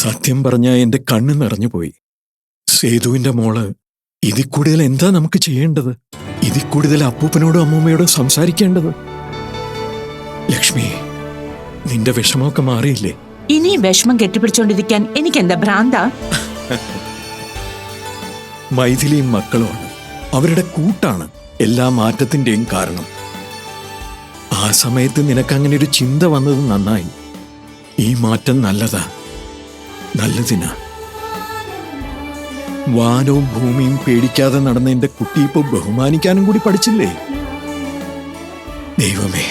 സത്യം പറഞ്ഞ എന്റെ കണ്ണ് നിറഞ്ഞുപോയി. സേതുവിന്റെ മോൾ ഇതിൽ കൂടുതൽ എന്താ നമുക്ക് ചെയ്യേണ്ടത്? ഇതിൽ കൂടുതൽ അപ്പൂപ്പനോടും അമ്മൂമ്മയോടും സംസാരിക്കേണ്ടത്? ലക്ഷ്മി നിന്റെ വിഷമമൊക്കെ മാറിയില്ലേ? ഇനി വിഷമം കെട്ടിപ്പിടിച്ചോണ്ടിരിക്കാൻ എനിക്കെന്താ ഭ്രാന്ത? മൈഥിലിയും മക്കളുമാണ് അവരുടെ കൂട്ടാണ് എല്ലാ മാറ്റത്തിന്റെയും കാരണം. ആ സമയത്ത് നിനക്കങ്ങനെ ഒരു ചിന്ത വന്നത് നന്നായി. ഈ മാറ്റം നല്ലതാ. നല്ലതിനാ. വാനവും ഭൂമിയും പേടിക്കാതെ നടന്ന എന്റെ കുട്ടി ഇപ്പൊ ബഹുമാനിക്കാനും കൂടി പഠിച്ചില്ലേ? ദൈവമേ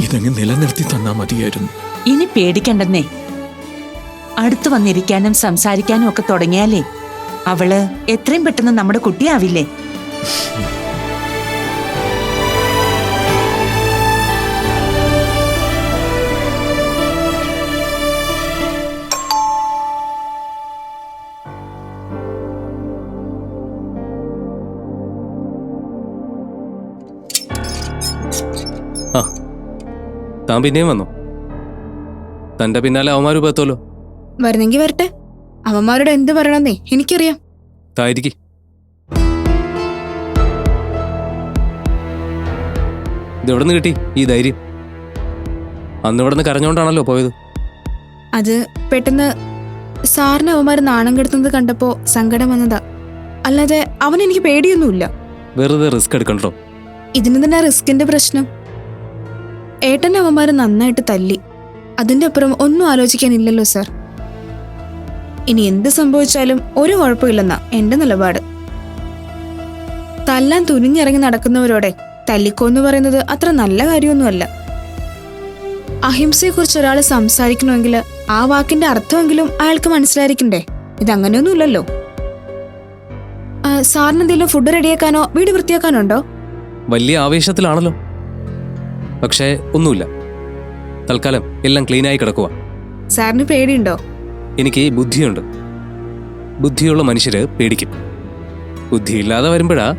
ഇതങ്ങ് നിലനിർത്തി തന്നാ മതിയായിരുന്നു. ഇനി പേടിക്കണ്ടെന്നേ. അടുത്തു വന്നിരിക്കാനും സംസാരിക്കാനും ഒക്കെ തുടങ്ങിയാലേ അവൾ എത്രയും പെട്ടെന്ന് നമ്മുടെ കുട്ടിയാവില്ലേ? താൻ പിന്നെയും വന്നു. തന്റെ പിന്നാലെ അവന്മാര് പത്തോലോ വരുന്നെങ്കി വരട്ടെ. അവന്മാരോട് എന്ത് പറയണമെന്നേ എനിക്കറിയാം. തായിരിക്കി. ഇതെവിടെ നിന്ന് കിട്ടി ഈ ധൈര്യം? അന്ന് ഇവിടെ നിന്ന് കരഞ്ഞോണ്ടാണല്ലോ പോയത്. അത് പെട്ടെന്ന് സാറിന് അവന്മാര് നാണം കെടുത്തുന്നത് കണ്ടപ്പോ സങ്കടം വന്നതാ. അല്ലാതെ അവൻ എനിക്ക് പേടിയൊന്നുമില്ല. വെറുതെ റിസ്ക് എടുക്കണ്ടോ? ഇതിന് തന്നെ റിസ്കിന്റെ പ്രശ്നം. ഏട്ടന്റെ അവന്മാർ നന്നായിട്ട് തല്ലി. അതിന്റെ അപ്പുറം ഒന്നും ആലോചിക്കാനില്ലല്ലോ സർ. ഇനി എന്ത് സംഭവിച്ചാലും ഒരു കുഴപ്പമില്ലെന്നാ എന്റെ നിലപാട്. തല്ലാൻ തുനിഞ്ഞിറങ്ങി നടക്കുന്നവരോടെ തല്ലിക്കോ എന്ന് പറയുന്നത് അത്ര നല്ല കാര്യമൊന്നുമല്ല. അഹിംസയെക്കുറിച്ച് ഒരാൾ സംസാരിക്കണമെങ്കിൽ ആ വാക്കിന്റെ അർത്ഥമെങ്കിലും അയാൾക്ക് മനസ്സിലായിരിക്കണ്ടേ? ഇതങ്ങനെയൊന്നുമില്ലല്ലോ. സാറിന് എന്തെങ്കിലും ഫുഡ് റെഡിയാക്കാനോ വീട് വൃത്തിയാക്കാനോ ഉണ്ടോ വലിയ ആവേശത്തിലാണല്ലോ. പക്ഷേ ഒന്നുമില്ല. തൽക്കാലം എല്ലാം ക്ലീനായി കിടക്കുക സാറിന് പേടിയുണ്ടോ? എനിക്ക് ബുദ്ധിയുണ്ട്. ബുദ്ധിയുള്ള മനുഷ്യര് പേടിക്കും. ബുദ്ധിയില്ലാതെ വരുമ്പോഴാ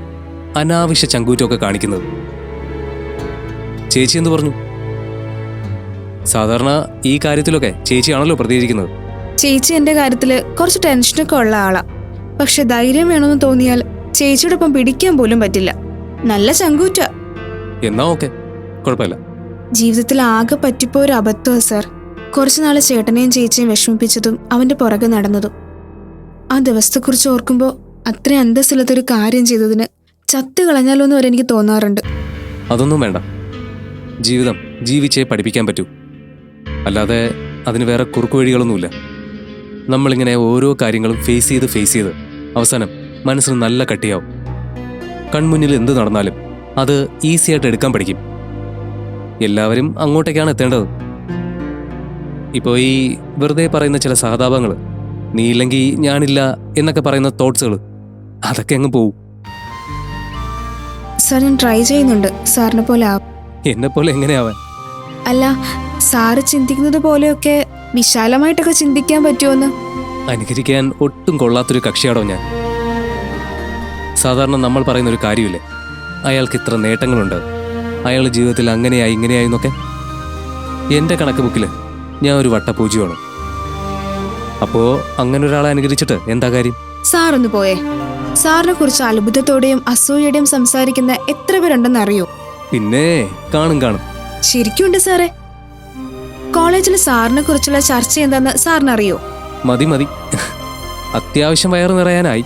അനാവശ്യ ചങ്കൂറ്റമൊക്കെ കാണിക്കുന്നത്. ചേച്ചി എന്ന് പറഞ്ഞു? സാധാരണ ഈ കാര്യത്തിലൊക്കെ ചേച്ചിയാണല്ലോ പ്രതികരിക്കുന്നത്. ചേച്ചി എന്റെ കാര്യത്തിൽ കുറച്ച് ടെൻഷനൊക്കെ ഉള്ള ആളാ. പക്ഷെ ധൈര്യം വേണമെന്ന് തോന്നിയാൽ ചേച്ചിയോടൊപ്പം പിടിക്കാൻ പോലും പറ്റില്ല. നല്ല ചങ്കൂറ്റ. എന്നാ ഓക്കെ. കുഴപ്പമില്ല. ജീവിതത്തിൽ ആകെ പറ്റിപ്പോ ഒരു അബദ്ധമാ സാർ. കുറച്ചു നാൾ ചേട്ടനെയും ചേച്ചിയും വിഷമിപ്പിച്ചതും അവന്റെ പുറകെ നടന്നതും. ആ ദിവസത്തെക്കുറിച്ച് ഓർക്കുമ്പോൾ അത്രയും അന്തസ്സില്ലാത്തൊരു കാര്യം ചെയ്തതിന് ചത്ത് കളഞ്ഞാലോ എന്ന് വരെ എനിക്ക് തോന്നാറുണ്ട്. അതൊന്നും വേണ്ട. ജീവിതം ജീവിച്ചേ പഠിപ്പിക്കാൻ പറ്റൂ. അല്ലാതെ അതിന് വേറെ കുറുക്കു വഴികളൊന്നുമില്ല. നമ്മളിങ്ങനെ ഓരോ കാര്യങ്ങളും ഫേസ് ചെയ്ത് ഫേസ് ചെയ്ത് അവസാനം മനസ്സിന് നല്ല കട്ടിയാവും. കൺമുന്നിൽ എന്ത് നടന്നാലും അത് ഈസിയായിട്ട് എടുക്കാൻ പഠിക്കും. എല്ലാവരും അങ്ങോട്ടേക്കാണ് എത്തേണ്ടത്. ഇപ്പോൾ ഈ വെറുതെ പറയുന്ന ചില സഹതാപങ്ങൾ നീ ഇല്ലെങ്കിൽ ഞാനില്ല എന്നൊക്കെ പറയുന്ന തോട്ട്സുകൾ അതൊക്കെ അങ്ങ് പോവും. സാർ ഞാൻ ട്രൈ ചെയ്യുന്നുണ്ട്. സാറിനെ പോലെ എന്നെ പോലെ എങ്ങനെയാവാൻ അല്ല സാറ് ചിന്തിക്കുന്നത് പോലെയൊക്കെ വിശാലമായിട്ടൊക്കെ ചിന്തിക്കാൻ പറ്റുമെന്ന് അനുകരിക്കാൻ ഒട്ടും കൊള്ളാത്തൊരു കക്ഷിയാടോ ഞാൻ. സാധാരണ നമ്മൾ പറയുന്ന ഒരു കാര്യമില്ലേ അയാൾക്ക് ഇത്ര നേട്ടങ്ങളുണ്ട് അയാൾ ജീവിതത്തിൽ അങ്ങനെയായി ഇങ്ങനെയായി എന്നൊക്കെ? എന്റെ കണക്ക് ബുക്കിൽ ഞാൻ ഒരു വട്ടപൂജയാണ് അപ്പോ അങ്ങനെ ഒരാളെ അനുകരിച്ചിട്ട് എന്താ കാര്യം? സാറൊന്ന് പോയേ. സാറിനെ കുറിച്ച് അത്ഭുതത്തോടെയും അസൂയയുടെയും സംസാരിക്കുന്ന എത്ര പേരുണ്ടെന്ന് അറിയോ? പിന്നെ കാണും കാണും. ശരിക്കും സാറേ. കോളേജിൽ സാറിനെ കുറിച്ചുള്ള ചർച്ച എന്താന്ന് സാറിന് അറിയോ മതി മതി. അത്യാവശ്യം വയറ് നിറയാനായി.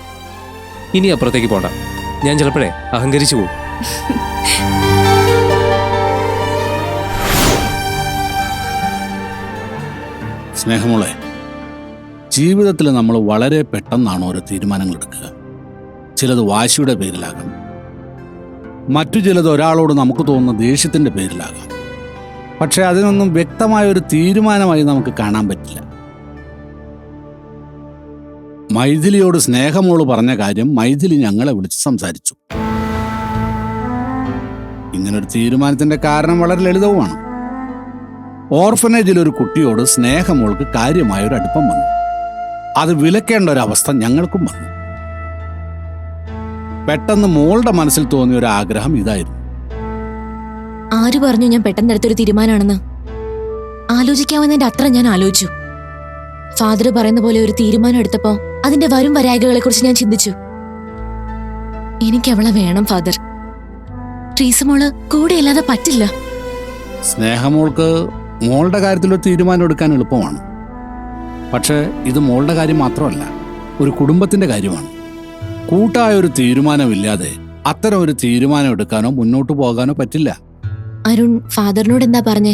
ഇനി അപ്പുറത്തേക്ക് പോണ്ട. ഞാൻ ചിലപ്പോഴേ അഹങ്കരിച്ചു പോകും. സ്നേഹമുള്ളെ ജീവിതത്തിൽ നമ്മൾ വളരെ പെട്ടെന്നാണ് ഓരോ തീരുമാനങ്ങൾ എടുക്കുക ചിലത് വാശിയുടെ പേരിലാകാം. മറ്റു ചിലത് ഒരാളോട് നമുക്ക് തോന്നുന്ന ദേഷ്യത്തിന്റെ പേരിലാകാം. പക്ഷേ അതിനൊന്നും വ്യക്തമായ ഒരു തീരുമാനമായി നമുക്ക് കാണാൻ പറ്റില്ല. മൈഥിലിയോട് സ്നേഹമോൾ പറഞ്ഞ കാര്യം മൈഥിലി ഞങ്ങളെ വിളിച്ച് സംസാരിച്ചു. ഇങ്ങനൊരു തീരുമാനത്തിന്റെ കാരണം വളരെ ലളിതവുമാണ്. ഓർഫനേജിൽ ഒരു കുട്ടിയോട് സ്നേഹമോൾക്ക് കാര്യമായ ഒരു അടുപ്പം വന്നു. അത് വിലക്കേണ്ട ഒരു അവസ്ഥ ഞങ്ങൾക്കും വന്നു. പെട്ടെന്ന് മോളുടെ മനസ്സിൽ തോന്നിയ ഒരു ആഗ്രഹം ഇതായിരുന്നു. ആര് പറഞ്ഞു ഞാൻ പെട്ടെന്ന് എടുത്തൊരു തീരുമാനമാണെന്ന് ആലോചിക്കാവുന്നതിന്റെ അത്ര ഞാൻ ആലോചിച്ചു. ഫാദർ പറയുന്ന പോലെ ഒരു തീരുമാനം എടുത്തപ്പോ അതിന്റെ വരും വരായകളെ കുറിച്ച് ഞാൻ ചിന്തിച്ചു. എനിക്ക് അവളെ വേണം ഫാദർ. ട്രീസമോൾ കൂടെയല്ലാതെ പറ്റില്ല. സ്നേഹമോൾക്ക് മോളുടെ കാര്യത്തിലൊരു തീരുമാനം എടുക്കാൻ എളുപ്പമാണ്. പക്ഷേ ഇത് മോളുടെ കാര്യം മാത്രമല്ല ഒരു കുടുംബത്തിന്റെ കാര്യമാണ്. കൂട്ടായ ഒരു തീരുമാനമില്ലാതെ അത്തരം ഒരു തീരുമാനം എടുക്കാനോ മുന്നോട്ട് പോകാനോ പറ്റില്ല. അരുൺ ഫാദറിനോട് എന്താ പറഞ്ഞേ?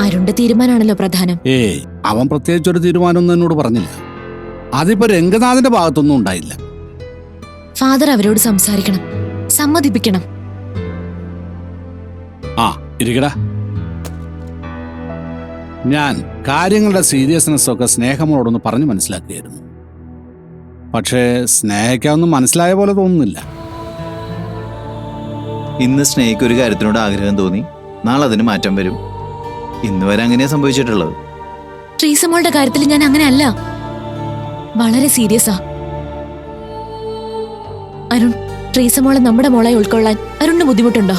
അരുണിന്റെ തീരുമാനമാണല്ലോ പ്രധാനം. ഏയ് അവൻ പ്രത്യേകിച്ച് ഒരു തീരുമാനമൊന്നും എന്നോട് പറഞ്ഞില്ല. അതിപ്പോ രംഗനാഥന്റെ ഭാഗത്തൊന്നും ഉണ്ടായില്ല. ഫാദർ അവരോട് സംസാരിക്കണം സമ്മതിപ്പിക്കണം. ആ ഇരിക്കടാ. ഞാൻ കാര്യങ്ങളുടെ സീരിയസ്നെസ് ഒക്കെ സ്നേഹമോടൊന്ന് പറഞ്ഞു മനസ്സിലാക്കിയായിരുന്നു. പക്ഷേ സ്നേഹിക്കാവുന്ന മനസ്സിലായ പോലെ തോന്നുന്നില്ല. ഇന്ന് സ്നേഹിക്ക് ഒരു കാര്യത്തിനോട് ആഗ്രഹം തോന്നി. നാളെ അതിന് മാറ്റം വരും. ഇന്ന് വരെ അങ്ങനെയാ സംഭവിച്ചിട്ടുള്ളത്. ട്രീസമോളുടെ കാര്യത്തിൽ ഞാൻ അങ്ങനെ അല്ല വളരെ സീരിയസാ അരുൺ ട്രീസമോളെ നമ്മുടെ മോളെ ഉൾക്കൊള്ളാൻ അരുണിന് ബുദ്ധിമുട്ടുണ്ടോ?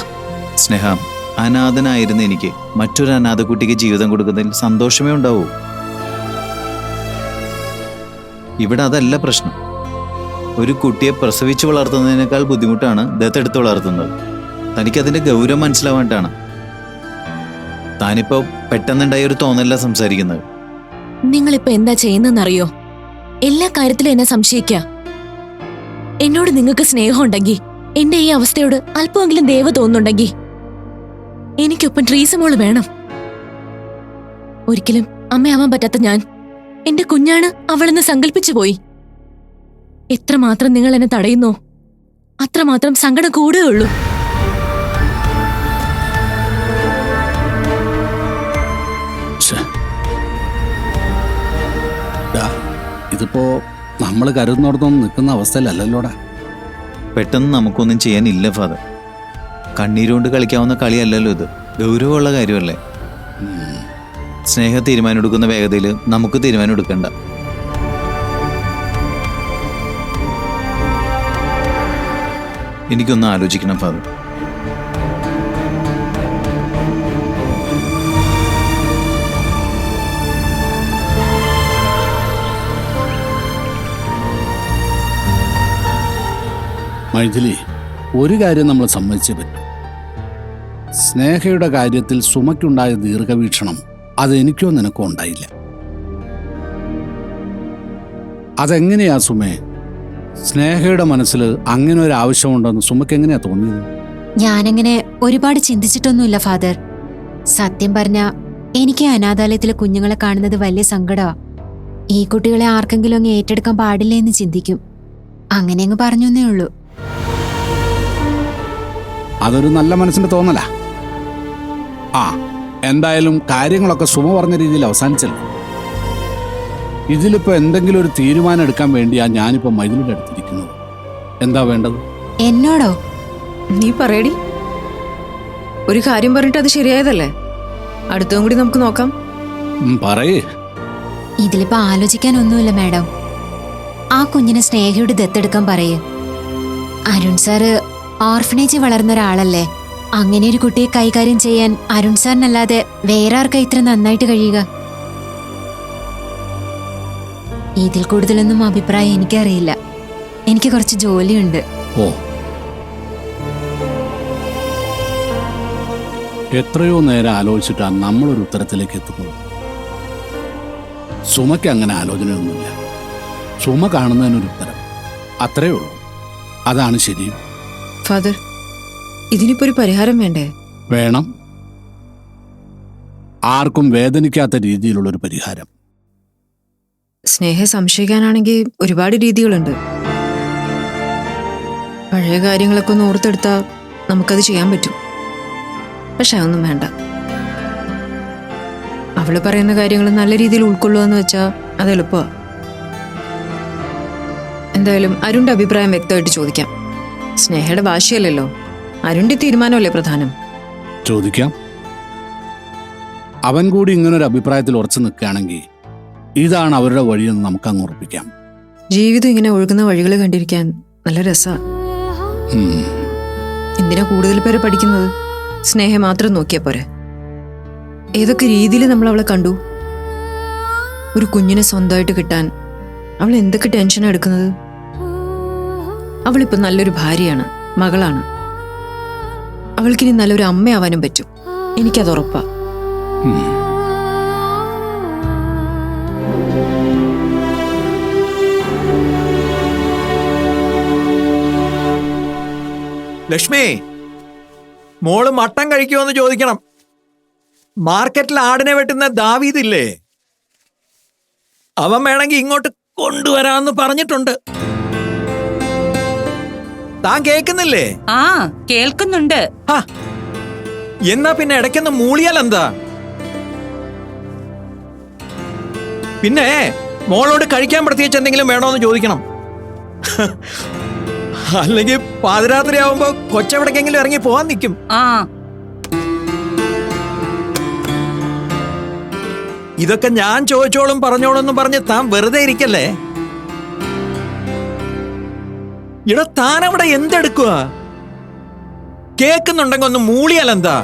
സ്നേഹ അനാഥനായിരുന്ന എനിക്ക് മറ്റൊരു അനാഥക്കുട്ടിക്ക് ജീവിതം കൊടുക്കുന്നതിൽ സന്തോഷമേ ഉണ്ടാവൂ. ഇവിടെ അതല്ല പ്രശ്നം. ഒരു കുട്ടിയെ പ്രസവിച്ചു വളർത്തുന്നതിനേക്കാൾ ബുദ്ധിമുട്ടാണ് ദത്തെടുത്ത് വളർത്തുന്നത്. തനിക്കതിന്റെ ഗൗരവം മനസ്സിലാവാണ്ടാണ്. താനിപ്പോ പെട്ടെന്നുണ്ടായ ഒരു തോന്നല്ല സംസാരിക്കുന്നത്. നിങ്ങളിപ്പോ എന്താ ചെയ്യുന്നറിയോ എല്ലാ കാര്യത്തിലും എന്നെ സംശയിക്ക. എന്നോട് നിങ്ങൾക്ക് സ്നേഹമുണ്ടെങ്കിൽ എന്റെ ഈ അവസ്ഥയോട് അല്പമെങ്കിലും ദയവ് തോന്നുന്നുണ്ടെങ്കിൽ എനിക്കൊപ്പം ട്രീസമോൾ വേണം. ഒരിക്കലും അമ്മയാവാൻ പറ്റാത്ത ഞാൻ. എന്റെ കുഞ്ഞാണ് അവളെന്ന് സങ്കല്പിച്ചു പോയി. എത്രമാത്രം നിങ്ങൾ എന്നെ തടയുന്നോ? അത്രമാത്രം സങ്കടം കൂടുകയുള്ളൂ. ഇതിപ്പോ നമ്മൾ കരുതുന്നോടത്തൊന്നും നിൽക്കുന്ന അവസ്ഥയിലല്ലല്ലോടാ. പെട്ടെന്ന് നമുക്കൊന്നും ചെയ്യാനില്ല ഫാദർ. കണ്ണീരുകൊണ്ട് കളിക്കാവുന്ന കളിയല്ലല്ലോ ഇത്. ഗൗരവമുള്ള കാര്യമല്ലേ? സ്നേഹ തീരുമാനം എടുക്കുന്ന വേഗതയിൽ നമുക്ക് തീരുമാനം എടുക്കണ്ട എനിക്കൊന്ന് ആലോചിക്കണം ഫാദർ. മൈഥിലി ഒരു കാര്യം നമ്മൾ സമ്മതിച്ചേ പറ്റൂ. സ്നേഹയുടെ കാര്യത്തിൽ സുമയ്ക്കുണ്ടായ ദീർഘവീക്ഷണം അതെനിക്കോ നിനക്കോ ഉണ്ടായില്ല. അതെങ്ങനെയാ സുമേ? സ്നേഹയുടെ മനസ്സിൽ അങ്ങനെ ഒരു ആവശ്യമുണ്ടെന്ന് സുമയ്ക്ക് എങ്ങനെയാ തോന്നിയത്? ഞാനങ്ങനെ ഒരുപാട് ചിന്തിച്ചിട്ടൊന്നുമില്ല ഫാദർ. സത്യം പറഞ്ഞ എനിക്ക് അനാഥാലയത്തിലെ കുഞ്ഞുങ്ങളെ കാണുന്നത് വലിയ സങ്കടമാ ഈ കുട്ടികളെ ആർക്കെങ്കിലും അങ്ങ് ഏറ്റെടുക്കാൻ പാടില്ല എന്ന് ചിന്തിക്കും. അങ്ങനെ അങ്ങ് പറഞ്ഞേ ഉള്ളൂ. അതൊരു നല്ല മനസ്സിന്റെ തോന്നലാ. ആ എന്തായാലും കാര്യങ്ങളൊക്കെ സുമ പറഞ്ഞ രീതിയിൽ അവസാനിച്ചല്ലോ. ഇതിലിപ്പോ എന്തെങ്കിലും ഒരു തീരുമാനം എടുക്കാൻ വേണ്ടിയാ ഞാനിപ്പോ മൈദിലിന്റെ അടുത്തിരിക്കുന്നത്. എന്താ വേണ്ടത്? എന്നോടോ? നീ പറയടി. ഒരു കാര്യം പറഞ്ഞിട്ട് അത് ശരിയായതല്ലേ? അടുത്തതും കൂടി നമുക്ക് നോക്കാം. പറയേ. ഇതിലിപ്പോ ആലോചിക്കാനൊന്നുമില്ല മാഡം. ആ കുഞ്ഞിനെ സ്നേഹയോട് ദത്തെടുക്കാൻ പറയേ. അരുൺ സാറ് ഓർഫനേജിൽ വളർന്ന ഒരാളല്ലേ? അങ്ങനെ ഒരു കുട്ടിയെ കൈകാര്യം ചെയ്യാൻ അരുൺ സാറിനല്ലാതെ വേറെ ആർക്കാ ഇത്ര നന്നായിട്ട് കഴിയുക? ഇതിൽ കൂടുതലൊന്നും അഭിപ്രായം എനിക്കറിയില്ല. എനിക്ക് കുറച്ച് ജോലിയുണ്ട്. ഓ. എത്രയോ നേരം ആലോചിച്ചിട്ടാണ് നമ്മളൊരു ഉത്തരത്തിലേക്ക് എത്തുന്നത്. സുമയ്ക്ക് അങ്ങനെ ആലോചനയൊന്നുമില്ല. സുമ കാണുന്നതിനൊരു ഉത്തരം. അത്രയേ ഉള്ളൂ. അതാണ് ശരി. ഫാദർ ഇതിനിപ്പോ ഒരു പരിഹാരം വേണ്ടേ? വേണം. ആർക്കും വേദനിക്കാത്ത രീതിയിലുള്ള ഒരു പരിഹാരം. സ്നേഹ സംശയിക്കാനാണെങ്കിൽ ഒരുപാട് രീതികളുണ്ട്. പഴയ കാര്യങ്ങളൊക്കെ ഒന്ന് ഓർത്തെടുത്താൽ നമുക്കത് ചെയ്യാൻ പറ്റും. പക്ഷെ അതൊന്നും വേണ്ട. അവൾ പറയുന്ന കാര്യങ്ങൾ നല്ല രീതിയിൽ ഉൾക്കൊള്ളുക വെച്ചാൽ അത് എളുപ്പമാണ് എന്തായാലും അരുണിന്റെ അഭിപ്രായം വ്യക്തമായിട്ട് ചോദിക്കാം. സ്നേഹയുടെ വാശിയല്ലല്ലോ. അരുണിന്റെ തീരുമാനമല്ലേ പ്രധാനം? ചോദിക്കാം. അവൻ കൂടി ഇങ്ങനൊരു അഭിപ്രായത്തിൽ ഉറച്ചു നിൽക്കുകയാണെങ്കിൽ ഇതാണ് അവരുടെ വഴിയെന്ന് നമുക്ക് അങ്ങ് ഉറപ്പിക്കാം. ജീവിതം ഇങ്ങനെ ഒഴുകുന്ന വഴികൾ കണ്ടിരിക്കാൻ നല്ല രസമാണ്. എന്തിനാ കൂടുതൽ പേര് പഠിക്കുന്നത്? സ്നേഹം മാത്രം നോക്കിയാ പോരെ. ഏതൊക്കെ രീതിയിൽ നമ്മൾ അവളെ കണ്ടു? ഒരു കുഞ്ഞിനെ സ്വന്തമായിട്ട് കിട്ടാൻ അവൾ എന്തൊക്കെ ടെൻഷൻ എടുക്കുന്നത്? അവളിപ്പോ നല്ലൊരു ഭാര്യയാണ് മകളാണ്. അവൾക്കിനി നല്ലൊരു അമ്മയാവാനും പറ്റും. എനിക്കത് ഉറപ്പാ. ലക്ഷ്മി മോൾ മട്ടൻ കഴിക്കുമെന്ന് ചോദിക്കണം. മാർക്കറ്റിൽ ആടിനെ വെട്ടുന്ന ദാവീദില്ലേ? അവൻ വേണമെങ്കിൽ ഇങ്ങോട്ട് കൊണ്ടുവരാമെന്ന് പറഞ്ഞിട്ടുണ്ട്. താൻ കേൾക്കുന്നില്ലേ? ആ കേൾക്കുന്നുണ്ട്. എന്നാ പിന്നെ ഇടയ്ക്കൊന്ന് മൂളിയാൽ എന്താ? പിന്നെ മോളോട് കഴിക്കാൻ പ്രത്യേകിച്ച് എന്തെങ്കിലും വേണോന്ന് ചോദിക്കണം. അല്ലെങ്കിൽ പാതിരാത്രി ആവുമ്പോ കൊച്ചെവിടേക്കെങ്കിലും ഇറങ്ങി പോവാൻ നിൽക്കും. ആ. ഇതൊക്കെ ഞാൻ ചോദിച്ചോളും പറഞ്ഞോളും പറഞ്ഞ് താൻ വെറുതെ ഇരിക്കല്ലേ? ഇട താൻ അവിടെ എന്തെടുക്കുക കേക്കുന്നുണ്ടെങ്കിൽ ഒന്ന് മൂളിയാൽ എന്താ?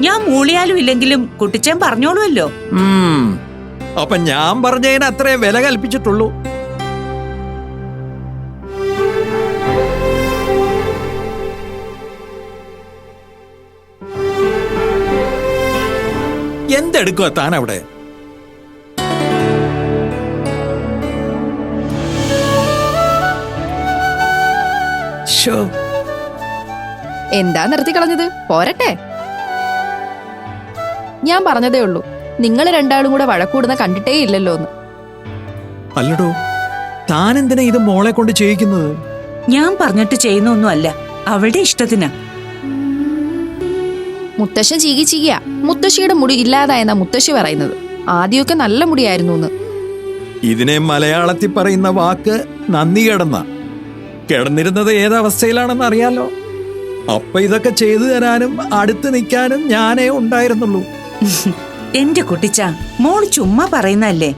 ഞാൻ മൂളിയാലും ഇല്ലെങ്കിലും കുട്ടിച്ചൻ പറഞ്ഞോളുമല്ലോ. അപ്പൊ ഞാൻ പറഞ്ഞതിന് അത്രേ വില കൽപ്പിച്ചിട്ടുള്ളൂ. എന്തെടുക്കുക താൻ അവിടെ ശോ എന്താ നിർത്തി കളഞ്ഞത്? പോരട്ടെ. ഞാൻ പറഞ്ഞതേ ഉള്ളൂ. നിങ്ങൾ രണ്ടാളും കൂടെ വഴക്കൂടുന്ന കണ്ടിട്ടേ ഇല്ലല്ലോ എന്ന് അല്ലടോ താൻ എന്തിനാ ഇത് മോളെ കൊണ്ട് ചെയ്യിക്കുന്നത്? ഞാൻ പറഞ്ഞിട്ട് ചെയ്യുന്നൊന്നുമല്ല. അവളുടെ ഇഷ്ടത്തിനാ. മുത്തശ്ശൻ ചീകി ചീകിയ. മുത്തശ്ശിയുടെ മുടി ഇല്ലാതായെന്ന മുത്തശ്ശി പറയുന്നത്. ആദ്യമൊക്കെ നല്ല മുടിയായിരുന്നു എന്ന് ഇതിനെ മലയാളത്തിൽ പറയുന്ന വാക്ക് നന്ദി കിടന്ന. കിടന്നിരുന്നത് ഏതവസ്ഥയിലാണെന്ന് അറിയാലോ. അപ്പൊ ഇതൊക്കെ ചെയ്തു തരാനും അടുത്ത് നിൽക്കാനും ഞാനേ ഉണ്ടായിരുന്നുള്ളൂ. എന്റെ കുട്ടിച്ച മോൾ ചുമ്മാ പറയുന്നല്ലേ.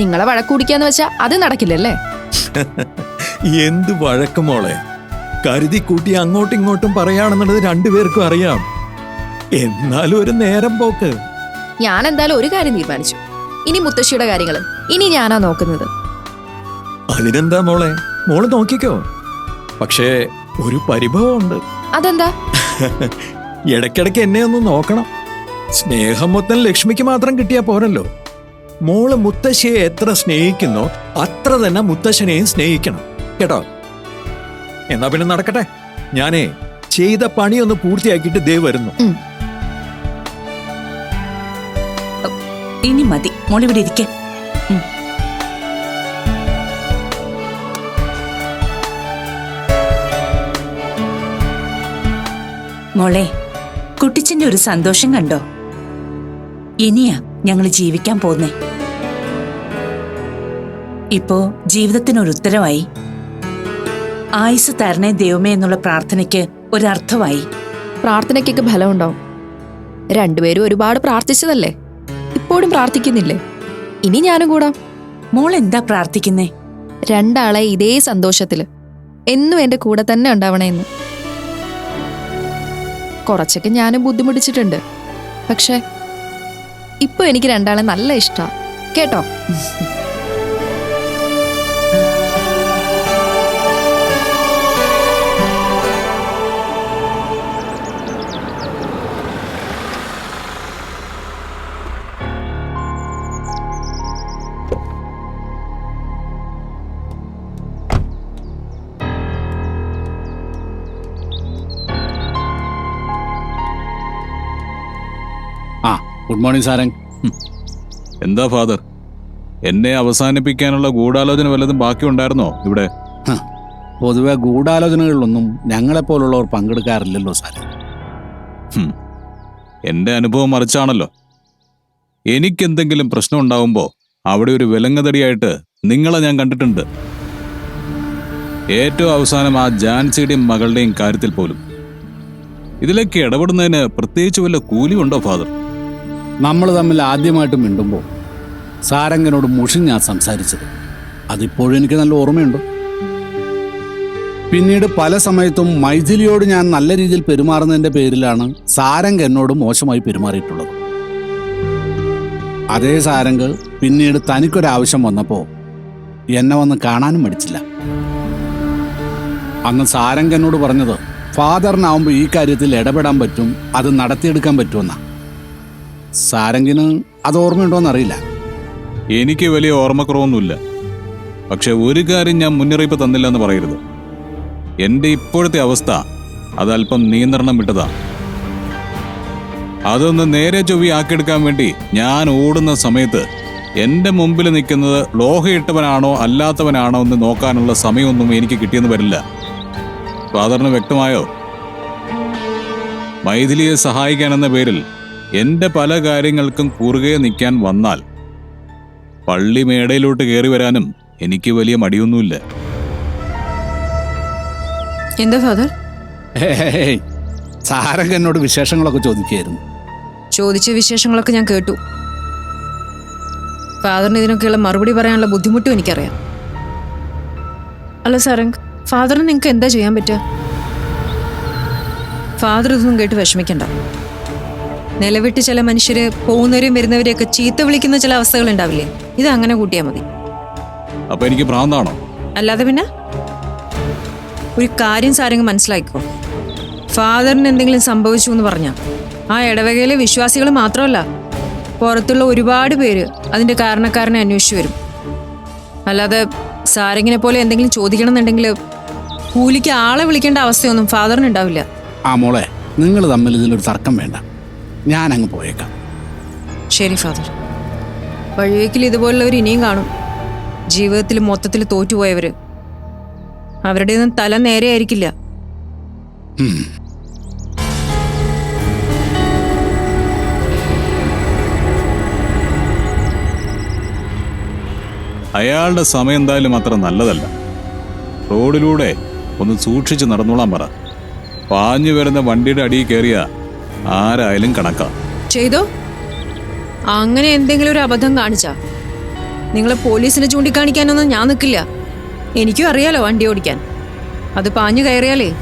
നിങ്ങളെ വഴക്കൂടിക്കാന്ന് വെച്ചാ അത് നടക്കില്ലല്ലേ? എന്ത് വഴക്ക് മോളെ? കരുതി കൂട്ടി അങ്ങോട്ടും ഇങ്ങോട്ടും പറയാണെന്നുള്ളത് രണ്ടുപേർക്കും അറിയാം. എന്നാലും ഒരു നേരം പോക്ക്. ഞാൻ എന്തായാലും ഒരു കാര്യം തീരുമാനിച്ചു. ഇനി മുത്തശ്ശിയുടെ കാര്യങ്ങൾ ഇനി ഞാനാ നോക്കുന്നത്. അതിനെന്താ മോളെ? മോൾ നോക്കിക്കോ. പക്ഷേ ഒരു പരിഭവമുണ്ട്. അതെന്താ? ഇടയ്ക്കിടയ്ക്ക് എന്നെ ഒന്ന് നോക്കണം. സ്നേഹം മൊത്തം ലക്ഷ്മിക്ക് മാത്രം കിട്ടിയാ പോരല്ലോ. മോൾ മുത്തശ്ശിയെ എത്ര സ്നേഹിക്കുന്നു അത്ര തന്നെ മുത്തശ്ശനെയും സ്നേഹിക്കണം. കേട്ടോ? എന്നാ പിന്നെ നടക്കട്ടെ. ഞാനേ ചെയ്ത പണി ഒന്ന് പൂർത്തിയാക്കിയിട്ട് ദേ വരുന്നു. ഇനി മതി. മോളിവിടെ ഇരിക്കെ. മോളെ കുട്ടിച്ചന്റെ ഒരു സന്തോഷം കണ്ടോ? ഇനിയാ ഞങ്ങൾ ജീവിക്കാൻ പോന്നേ. ഇപ്പോ ജീവിതത്തിനൊരു ഉത്തരവായി ആയുസ് തരണേ ദൈവമേ എന്നുള്ള പ്രാർത്ഥനയ്ക്ക് ഒരർത്ഥമായി. പ്രാർത്ഥനയ്ക്കൊക്കെ ഫലം ഉണ്ടാവും രണ്ടുപേരും ഒരുപാട് പ്രാർത്ഥിച്ചതല്ലേ? ഇപ്പോഴും പ്രാർത്ഥിക്കുന്നില്ലേ? ഇനി ഞാനും കൂടാം. മോൾ എന്താ പ്രാർത്ഥിക്കുന്നേ? രണ്ടാളെ ഇതേ സന്തോഷത്തിൽ. എന്നും എന്റെ കൂടെ തന്നെ ഉണ്ടാവണേന്ന്. കുറച്ചൊക്കെ ഞാനും ബുദ്ധിമുട്ടിച്ചിട്ടുണ്ട്. പക്ഷേ ഇപ്പൊ എനിക്ക് രണ്ടാളെ നല്ല ഇഷ്ടമാണ് കേട്ടോ? Good morning Sarang. എന്താ ഫാദർ? എന്നെ അവസാനിപ്പിക്കാനുള്ള ഗൂഢാലോചന വല്ലതും ബാക്കിയുണ്ടായിരുന്നോ ഇവിടെ? പൊതുവെ ഗൂഢാലോചനകളിലൊന്നും ഞങ്ങളെപ്പോലുള്ളവർ പങ്കെടുക്കാറില്ലല്ലോ സാറേ. എന്റെ അനുഭവം മറിച്ചാണല്ലോ. എനിക്കെന്തെങ്കിലും പ്രശ്നം ഉണ്ടാവുമ്പോൾ അവിടെ ഒരു വിലങ്ങതടിയായിട്ട് നിങ്ങളെ ഞാൻ കണ്ടിട്ടുണ്ട്. ഏറ്റവും അവസാനം ആ ജാൻസിയുടെയും മകളുടെയും കാര്യത്തിൽ പോലും. ഇതിലേക്ക് ഇടപെടുന്നതിന് പ്രത്യേകിച്ച് വല്ല കൂലിയുണ്ടോ ഫാദർ? നമ്മൾ തമ്മിൽ ആദ്യമായിട്ട് മിണ്ടുമ്പോൾ സാരംഗനോട് മുഷിഞ്ഞാ സംസാരിച്ചത്. അതിപ്പോഴും എനിക്ക് നല്ല ഓർമ്മയുണ്ട്. പിന്നീട് പല സമയത്തും മൈഥിലിയോട് ഞാൻ നല്ല രീതിയിൽ പെരുമാറുന്നതിന്റെ പേരിലാണ് സാരംഗ് എന്നോട് മോശമായി പെരുമാറിയിട്ടുള്ളത്. അതേ സാരംഗ് പിന്നീട് തനിക്കൊരാവശ്യം വന്നപ്പോൾ എന്നെ വന്ന് കാണാനും മടിച്ചില്ല. അന്ന് സാരംഗ് എന്നോട് പറഞ്ഞത് ഫാദറിനാവുമ്പോൾ ഈ കാര്യത്തിൽ ഇടപെടാൻ പറ്റും അത് നടത്തിയെടുക്കാൻ പറ്റുമെന്നാ. സാരംഗിന് അത് ഓർമ്മയുണ്ടോന്നറിയില്ല എനിക്ക് വലിയ ഓർമ്മക്കുറവൊന്നുമില്ല. പക്ഷെ ഒരു കാര്യം ഞാൻ മുന്നറിയിപ്പ് തന്നില്ല എന്ന് പറയരുത്. എന്റെ ഇപ്പോഴത്തെ അവസ്ഥ അതല്പം നിയന്ത്രണം വിട്ടതാ. അതൊന്ന് നേരെ ചൊവ്വി ആക്കിയെടുക്കാൻ വേണ്ടി ഞാൻ ഓടുന്ന സമയത്ത് എന്റെ മുമ്പിൽ നിൽക്കുന്നത് ലോഹയിട്ടവനാണോ അല്ലാത്തവനാണോ എന്ന് നോക്കാനുള്ള സമയമൊന്നും എനിക്ക് കിട്ടിയെന്ന് വരില്ല. ഫാദറിന് വ്യക്തമായോ? മൈഥിലിയെ സഹായിക്കാനെന്ന പേരിൽ എന്റെ പല കാര്യങ്ങൾക്കും കുറുകെ നിൽക്കാൻ വന്നാൽ പള്ളി മേടയിലോട്ട് കയറി വരാനും എനിക്ക് വലിയ മടിയൊന്നുമില്ല. എന്താ ഫാദർ? സാരംഗ് എന്നോട് വിശേഷങ്ങളൊക്കെ ചോദിക്കുകയായിരുന്നു. ചോദിച്ച വിശേഷങ്ങളൊക്കെ ഞാൻ കേട്ടു. ഫാദറിന് ഇതിനൊക്കെയുള്ള മറുപടി പറയാനുള്ള ബുദ്ധിമുട്ടും എനിക്കറിയാം. അല്ല സാറങ് ഫാദറിന് നിങ്ങൾക്ക് എന്താ ചെയ്യാൻ പറ്റുക? ഫാദർ ഇതൊന്നും കേട്ട് വിഷമിക്കണ്ട. നിലവിട്ട് ചില മനുഷ്യര് പോകുന്നവരും വരുന്നവരെയൊക്കെ ചീത്ത വിളിക്കുന്ന ചില അവസ്ഥകൾ ഉണ്ടാവില്ലേ? ഇത് അങ്ങനെ കൂട്ടിയാൽ മതി. അപ്പൊ എനിക്ക് ഭ്രാന്താണോ? അല്ലാതെ പിന്നെ ഒരു കാര്യം സാരങ്ങ് മനസ്സിലാക്കിക്കോ. ഫാദറിന് എന്തെങ്കിലും സംഭവിച്ചു എന്ന് പറഞ്ഞാൽ ആ ഇടവകയിലെ വിശ്വാസികൾ മാത്രമല്ല പുറത്തുള്ള ഒരുപാട് പേര് അതിന്റെ കാരണക്കാരനെ അന്വേഷിച്ചു വരും. അല്ലാതെ സാരങ്ങിനെ പോലെ എന്തെങ്കിലും ചോദിക്കണം എന്നുണ്ടെങ്കിൽ കൂലിക്ക് ആളെ വിളിക്കേണ്ട അവസ്ഥയൊന്നും ഫാദറിന് ഉണ്ടാവില്ല. ആ മോളെ നിങ്ങൾ തമ്മിൽ ഇതിലൊരു തർക്കം വേണ്ട. ഞാൻ അങ്ങ് പോയേക്കാം. ശരി ഫാദർ. വഴിവേക്കിൽ ഇതുപോലുള്ളവർ ഇനിയും കാണും. ജീവിതത്തിൽ മൊത്തത്തിൽ തോറ്റുപോയവര്. അവരുടെയൊന്നും തല നേരെയായിരിക്കില്ല അയാളുടെ സമയം എന്തായാലും അത്ര നല്ലതല്ല. റോഡിലൂടെ ഒന്ന് സൂക്ഷിച്ച് നടന്നോളാൻ പറ. പാഞ്ഞു വരുന്ന വണ്ടിയുടെ അടിയിൽ കയറിയ ആരായാലും കണക്കാ. ചെയ്തോ? അങ്ങനെ എന്തെങ്കിലും ഒരു അബദ്ധം കാണിച്ചാ. നിങ്ങളെ പോലീസിനെ ചൂണ്ടിക്കാണിക്കാനൊന്നും ഞാൻ നിൽക്കില്ല എനിക്കും അറിയാലോ വണ്ടി ഓടിക്കാൻ. അത് പാഞ്ഞു കയറിയാലേ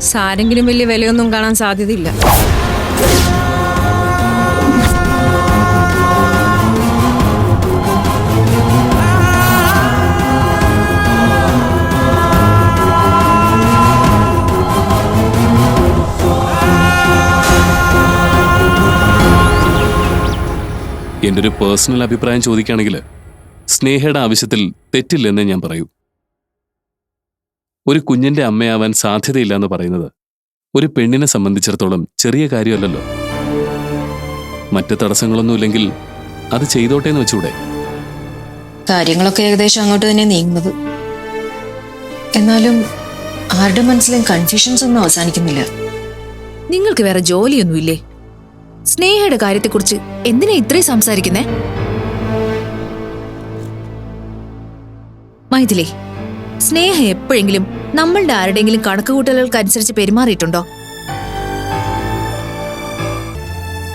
സാരെങ്കിലും വലിയ വിലയൊന്നും കാണാൻ സാധ്യതയില്ല. എന്റെ ഒരു പേഴ്സണൽ അഭിപ്രായം ചോദിക്കുകയാണെങ്കിൽ സ്നേഹയുടെ ആവശ്യത്തിൽ തെറ്റില്ലെന്നേ ഞാൻ പറയൂ. ഒരു കുഞ്ഞിന്റെ അമ്മയാവാൻ സാധ്യതയില്ല എന്ന് പറയുന്നത് ഒരു പെണ്ണിനെ സംബന്ധിച്ചിടത്തോളം ചെറിയ കാര്യമല്ലല്ലോ. മറ്റു തടസ്സങ്ങളൊന്നുമില്ലെങ്കിൽ അത് ചെയ്തോട്ടെ എന്ന് വെച്ചൂടെ. കാര്യങ്ങളൊക്കെ ഏകദേശം അങ്ങോട്ട് തന്നെ നീങ്ങുന്നത്. എന്നാലും ആരുടെ മനസ്സിലും കൺഫ്യൂഷൻസ് ഒന്നും അവസാനിക്കുന്നില്ല. നിങ്ങൾക്ക് വേറെ ജോലിയൊന്നുമില്ലേ? സ്നേഹയുടെ കാര്യത്തെക്കുറിച്ച് എന്തിനാ ഇത്രയും സംസാരിക്കുന്നേ? മൈഥിലേ സ്നേഹ എപ്പോഴെങ്കിലും നമ്മളുടെ ആരുടെയെങ്കിലും കണക്കുകൂട്ടലുകൾക്കനുസരിച്ച് പെരുമാറിയിട്ടുണ്ടോ?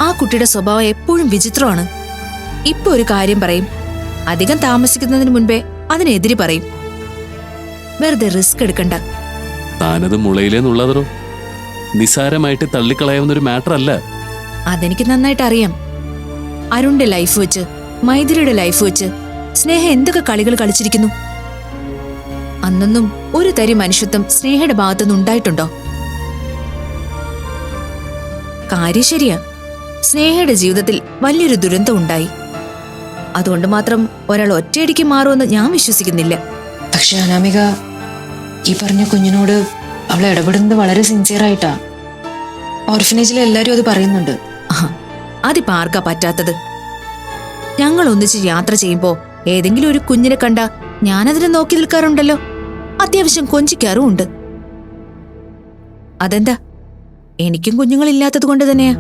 ആ കുട്ടിയുടെ സ്വഭാവം എപ്പോഴും വിചിത്രമാണ്. ഇപ്പൊ ഒരു കാര്യം പറയും. അധികം താമസിക്കുന്നതിന് മുൻപേ അതിനെതിരെ പറയും. വെറുതെ റിസ്ക് എടുക്കണ്ട. താനത് മുളയിലേന്നുള്ളതോ നിസാരമായിട്ട് തള്ളിക്കളയാവുന്ന ഒരു മാറ്റർ അല്ല അതെനിക്ക് നന്നായിട്ട് അറിയാം. അരുണിന്റെ ലൈഫ് വെച്ച് മൈഥിലിയുടെ ലൈഫ് വെച്ച് സ്നേഹ എന്തൊക്കെ കളികൾ കളിച്ചിരിക്കുന്നു? അന്നൊന്നും ഒരു തരി മനുഷ്യത്വം സ്നേഹയുടെ ഭാഗത്തുനിന്ന് ഉണ്ടായിട്ടുണ്ടോ? കാര്യം ശരിയാ. സ്നേഹയുടെ ജീവിതത്തിൽ വലിയൊരു ദുരന്തം ഉണ്ടായി. അതുകൊണ്ട് മാത്രം ഒരാൾ ഒറ്റയടിക്ക് മാറുമെന്ന് ഞാൻ വിശ്വസിക്കുന്നില്ല. പക്ഷെ അനാമിക ഈ പറഞ്ഞ കുഞ്ഞിനോട് അവളെ ഇടപെടുന്നത് വളരെ സിൻസിയറായിട്ടാ ഓർഫനേജിലെ എല്ലാവരും അത് പറയുന്നുണ്ട്. അതിപ്പോ ആർക്കാ പറ്റാത്തത്? ഞങ്ങൾ ഒന്നിച്ച് യാത്ര ചെയ്യുമ്പോ ഏതെങ്കിലും ഒരു കുഞ്ഞിനെ കണ്ട ഞാനതിനെ നോക്കി നിൽക്കാറുണ്ടല്ലോ. അത്യാവശ്യം കൊഞ്ചിക്കാറും ഉണ്ട് അതെന്താ? എനിക്കും കുഞ്ഞുങ്ങളില്ലാത്തത് കൊണ്ട് തന്നെയാ.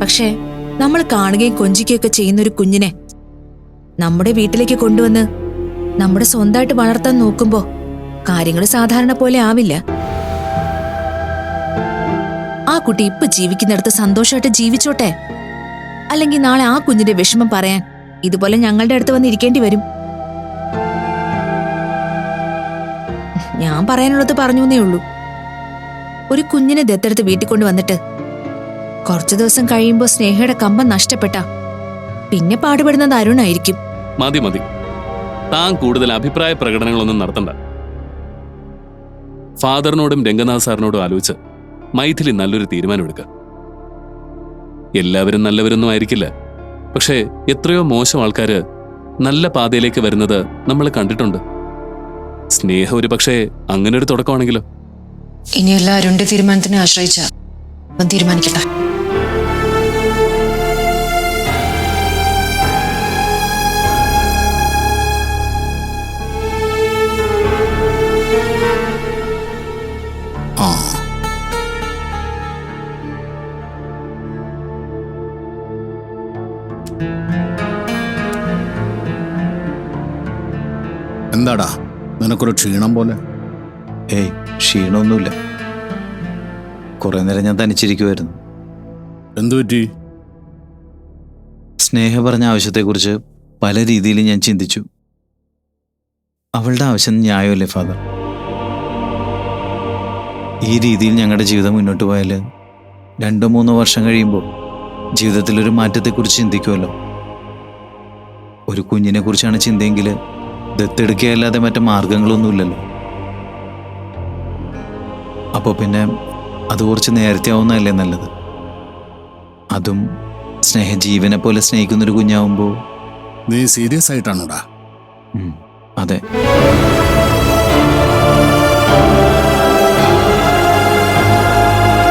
പക്ഷേ നമ്മൾ കാണുകയും കൊഞ്ചിക്കുകയൊക്കെ ചെയ്യുന്ന ഒരു കുഞ്ഞിനെ നമ്മുടെ വീട്ടിലേക്ക് കൊണ്ടുവന്ന് നമ്മുടെ സ്വന്തമായിട്ട് വളർത്താൻ നോക്കുമ്പോൾ കാര്യങ്ങൾ സാധാരണ പോലെ ആവില്ല. ആ കുട്ടി ഇപ്പൊ ജീവിക്കുന്നിടത്ത് സന്തോഷമായിട്ട് ജീവിച്ചോട്ടെ? അല്ലെങ്കിൽ നാളെ ആ കുഞ്ഞിന്റെ വിഷമം പറയാൻ ഇതുപോലെ ഞങ്ങളുടെ അടുത്ത് വന്നിരിക്കേണ്ടി വരും? ഞാൻ പറയാനുള്ളത് പറഞ്ഞു എന്നേ ഉള്ളൂ. ഒരു കുഞ്ഞിനെ ദത്തെടുത്ത് വീട്ടിൽ കൊണ്ടുവന്നിട്ട് കുറച്ചു ദിവസം കഴിയുമ്പോൾ സ്നേഹയുടെ കമ്പം നഷ്ടപ്പെട്ട പിന്നെ പാടുപെടുന്നത് അരുണായിരിക്കും. മതി മതി. താൻ കൂടുതൽ അഭിപ്രായ പ്രകടനങ്ങളൊന്നും നടത്തണ്ട. ഫാദറിനോടും രംഗനാഥ് സാറിനോടും ആലോചിച്ച് മൈഥിലി നല്ലൊരു തീരുമാനമെടുക്കുക. എല്ലാവരും നല്ലവരൊന്നും ആയിരിക്കില്ല. പക്ഷേ എത്രയോ മോശം ആൾക്കാർ നല്ല പാതയിലേക്ക് വരുന്നത് നമ്മൾ കണ്ടിട്ടുണ്ട്. സ്നേഹം ഒരു പക്ഷേ അങ്ങനെ ഒരു തുടക്കമാണെങ്കിലോ? ഇനി അരുണിന്റെ തീരുമാനത്തിനെ ആശ്രയിച്ച. തീരുമാനിക്കട്ടെ. എന്താടാ? നിനക്കൊരു ക്ഷീണം പോലെ. ഏയ് ക്ഷീണമൊന്നുമില്ല. കുറെ നേരം ഞാൻ തനിച്ചിരിക്കുമായിരുന്നു എന്തു പറ്റി? സ്നേഹ പറഞ്ഞ ആവശ്യത്തെക്കുറിച്ച് പല രീതിയിൽ ഞാൻ ചിന്തിച്ചു. അവളുടെ ആവശ്യം ന്യായമല്ലേ ഫാദർ? ഈ രീതിയിൽ ഞങ്ങളുടെ ജീവിതം മുന്നോട്ട് പോയാൽ രണ്ടോ മൂന്നോ വർഷം കഴിയുമ്പോൾ ജീവിതത്തിലൊരു മാറ്റത്തെക്കുറിച്ച് ചിന്തിക്കുമല്ലോ. ഒരു കുഞ്ഞിനെ കുറിച്ചാണ് ചിന്തയെങ്കിൽ ദത്തെടുക്കുകയല്ലാതെ മറ്റു മാർഗങ്ങളൊന്നുമില്ലല്ലോ. അപ്പോൾ പിന്നെ അത് കുറച്ച് നേരത്തെ ആവുന്നതല്ലേ നല്ലത്? അതും സ്നേഹജീവനെ പോലെ സ്നേഹിക്കുന്നൊരു കുഞ്ഞാവുമ്പോൾ നീ സീരിയസ് ആയിട്ടാണോടാ? അതെ.